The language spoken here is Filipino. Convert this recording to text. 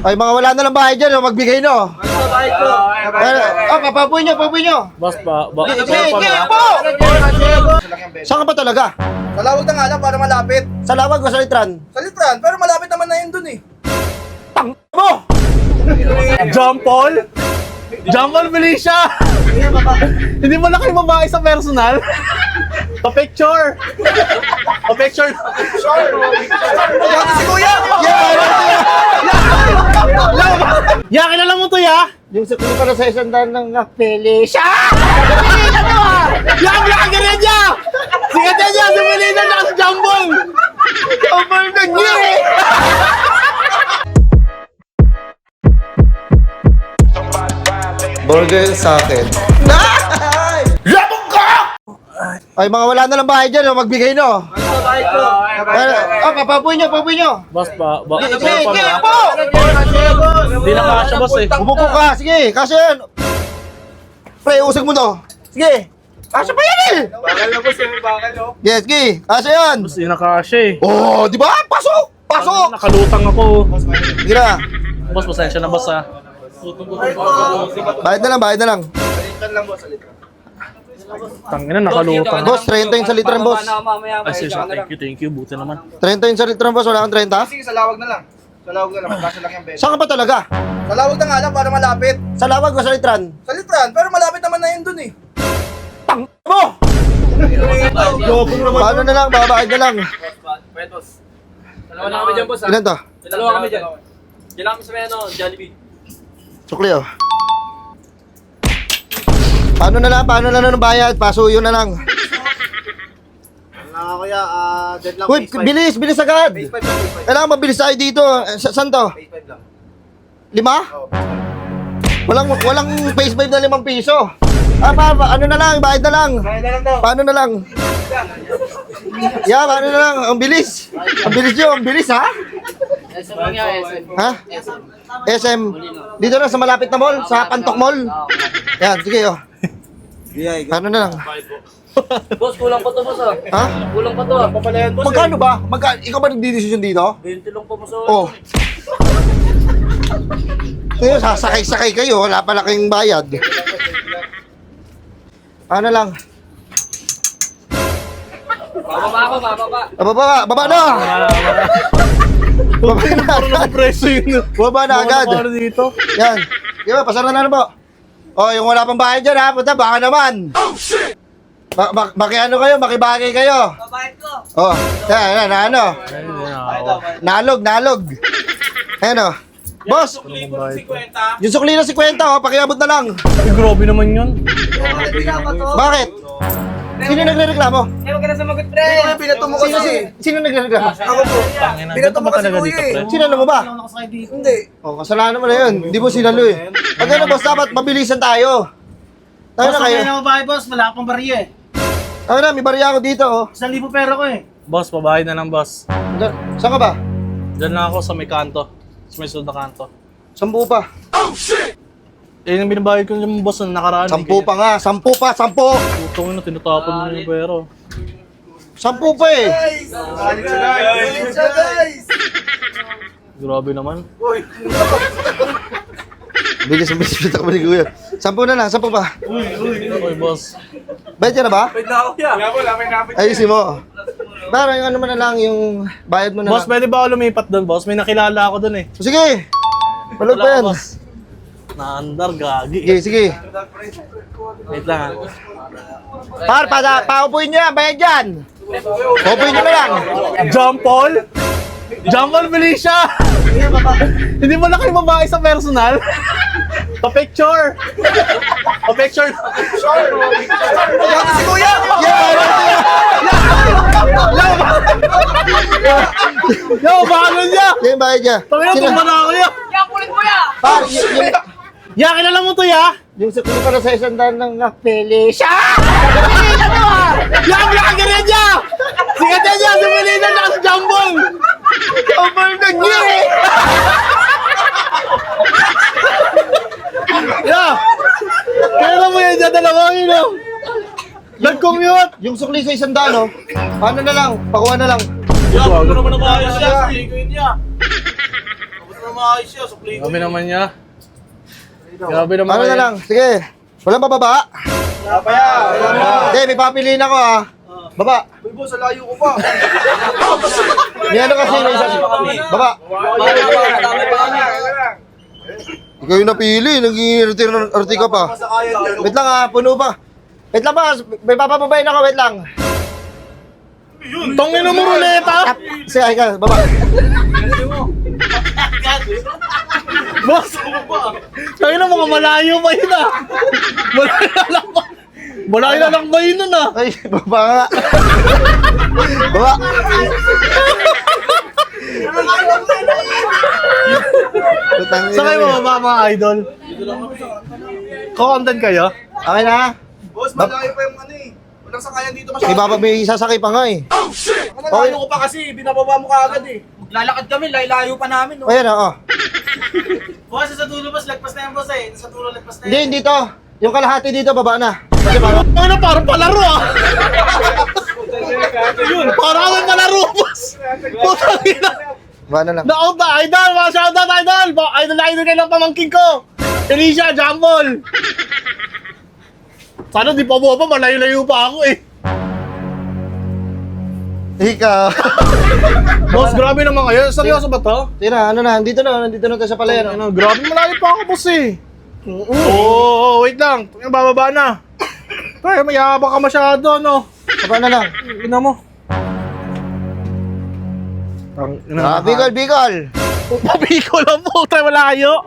Ay, mga wala na lang bahay dyan, oh, magbigay no. Babayad ko. Ay, oh, papapuin nyo, papapuin nyo. Boss, ba, po! Saan ka pa talaga? Kalawag na nga lang para malapit. Sa lawag o sa litran? Sa litran, pero malapit naman na yun dun eh. Tang mo! John Paul? John Paul Felicia! Hindi mo na kayo babae sa personal? Pa-picture! Pa-picture! Yan si Kuya! Ya, kilala mo to, ya? Yung sa kung para sa isang daan ng pele siya! Ya, vlogger yan niya! Sikat yan niya! Si Melina na John Paul! Oh my God, yeah! Burger sa akin. Ay! Mga wala na lang bahay dyan, oh, magbigay no. Babayad ko. Oh, papapuin nyo, papapuin nyo. Boss, ba, ba, Sige, ba, sige, ba, po! Hindi na kasya, boss eh. Umupo ka, sige, kasi yan. Pre, usag mo to. Sige. Kasya pa yan eh! Bakal na boss yung bakal oh. Yes, sige, kasya yan. Boss, hindi na kasya eh. Oh, di ba? Pasok! Pasok! Nakalutang ako. Sige na. Boss, pasensya na, boss ha. Bayad na lang, bayad na lang. Litran lang boss, litran. Tangina, nakalutang. Boss, 30 yung sa litran, boss. Ay, sis, thank you, thank you. Buti naman. 30 yung sa litran, boss. Wala kang 30? Sige, sa lawag na lang. Sa lawag na lang, magkasya lang yung bed. Saan ka pa talaga? Sa lawag na nga lang para malapit. Sa lawag o sa litran? Sa litran, pero malapit naman na yun dun eh. Tang mo! Paano na lang, babayad na lang. Pwede, boss. Dalawa na kami dyan, boss? Ilan to? Dalawa kami dyan. Diyan lang kami sa may ano, Jollibee. Sukli oh. Paano na lang, paano na lang ng bayad? Pasuyo na lang. Nga kuya, ah, dead lang. Uy, bilis, bilis agad. Base 5 lang, base 5. Kailangan mabilis tayo dito. Eh, Sa, saan to? Base 5 lang. Lima? Oo. Walang, walang face vibe na limang piso. Ah, pa, pa- ano na lang, bayad na lang. Daw. Paano na lang? Yeah, paano na lang? Ang bilis. Ang bilis nyo, ang bilis ha? SM lang yan, SM. Ha? SM. Dito na sa malapit na mall, sa Pantok Mall. Yan, sige oh. Paano na lang? Boss, kulang pa to, boss, ha? Ha? Kulang pa to, ha? Papalayan boss. Magkano ba? Magka ikaw ba nagdidesisyon dito? 20 lang po, boss? Oh. Ngayon, sasakay-sakay kayo, wala pala kayong bayad. Ano lang? Bababa ako, bababa. Ah, baba, baba na! Baba na agad. Baba na agad. Ano dito? Yan. Di ba, pasara na na po. Oh, yung wala pang bayad dyan ha, punta, baka naman. Oh, shit! Ba ba makiano kayo, makibagay kayo. Babayad ko. Oh, yan, yan, na, ano. Nalog, nalog. Ayan oh. Boss, yung sukli na 50, oh, pakiabot na lang. Ay, grabe naman yun. Bakit? Sino nagre-reklamo? Eh, huwag ka na sumagot, pre. Hindi ko pinato mo Sino, kasi. sino nagre-reklamo? Ako po. Tangina, Binato ganito mo kasi talaga kuya dito, eh. pre? Sinalo mo ba? Hindi. Oh, kasalanan mo na yun. Hindi mo sinalo eh. Pag ano, boss, dapat mabilisan tayo. Tayo na kayo. na babae, boss. Wala akong bariya eh. Tayo na, may barya ako dito, oh. Isang libo pera ko eh. Boss, pabahay na lang, boss. Diyan- Saan ka ba? Diyan na ako sa may kanto. Sa may sunod na kanto. Sampu pa. Eh, yung binabayad ko yung boss na nakaraan. Sampu pa nga. Sampu pa, sampu. Putong ina, tinatapon mo yung pera. Sampu pa eh. Galit siya guys. Galit siya guys. Grabe naman. Bilis, bilis, bilis ako ni Kuya. Sampu na lang, sampu pa. Uy, boss. Bayad ka na ba? Wait na ako, ya. Wala po, lamay napit. Ayusin mo. Para yung ano mo na lang, yung bayad mo na Boss, lang. pwede ba ako lumipat doon, boss? May nakilala ako doon eh. Sige. Balog pa Wala yan. ko, boss. Naandar, gagi. Sige, sige. Wait lang. Par, pa, paupuin nyo yan, bayad yan. Paupuin nyo na lang. John Paul? John Paul Felicia! Hindi mo na kayo babae sa personal? Pa-picture! Pa-picture! Yan si Kuya! Yan, niya. Tangina, Sino- tumba na ako niya! Yan, kulit mo, ya. Par, y- yung, Ya, kilala mo to ya? yung sa kung para sa isang daan ng pele siya. Ya, vlogger yan niya! Sikat yan niya! Si Melina na si John Paul! Oh my God, yeah! Ya! Kaya mo yan dyan, dalawa yun oh! Nag-commute! Yung sukli sa isang daan, oh. Ano na lang, pakuha na lang. Ya, ano naman ang ayos niya? Sige niya! maayos yun. Sukli ko Grabe yun. naman niya. Grabe naman Ano na yan. lang, sige. Walang bababa. Wala pa yan. Hindi, may papiliin ako ah. Baba. Uy, boss, alayo ko pa. May ano kasi may isa. Baba. Ikaw yung napili, nag-i-retire ng artika pa. Wait lang ah, puno pa. Wait lang ba, may papababayin ako, wait lang. Tongin mo ruleta! Sige, ay ka, baba. Boss! Tangin na mga malayo pa yun ah! Malayo na lang ba? Malayo na lang ba yun nun ah? Ay, baba nga. baba. Saan kayo mo. mababa mga idol? Co-content kayo? Okay na? Boss, malayo pa yung ano eh. Walang sakayan dito masyado. baba, may sasakay pa nga eh. Malayo ko pa kasi, binababa mo kaagad eh. Lalakad kami, layo pa namin. O yan oh. Boss, sa dulo boss, lagpas na yan boss eh. Sa dulo lagpas na Hindi, yan. dito. Yung kalahati dito, baba na. Kasi parang, Ano na parang palaro ah! Yun, parang kami palaro boss! Putang ina! baba na lang. Na-out na! Idol! Mga shoutout idol! Ba- Idol na idol kayo ng pamangkin ko! Felicia, Jambol! Sana di pa mo pa, malayo-layo pa ako eh. Ikaw. Boss, grabe naman kayo. Seryoso ba to? Na, ano na, nandito na, nandito na tayo sa palayan. Ano, grabe malayo pa ako, boss eh. Oo, oh, wait lang. Yung bababa na. Tayo, mayabang ka masyado, no? Baba na lang. Ina mo. Ah, Bicol, Bicol. Pabi ko lang po, tayo malayo.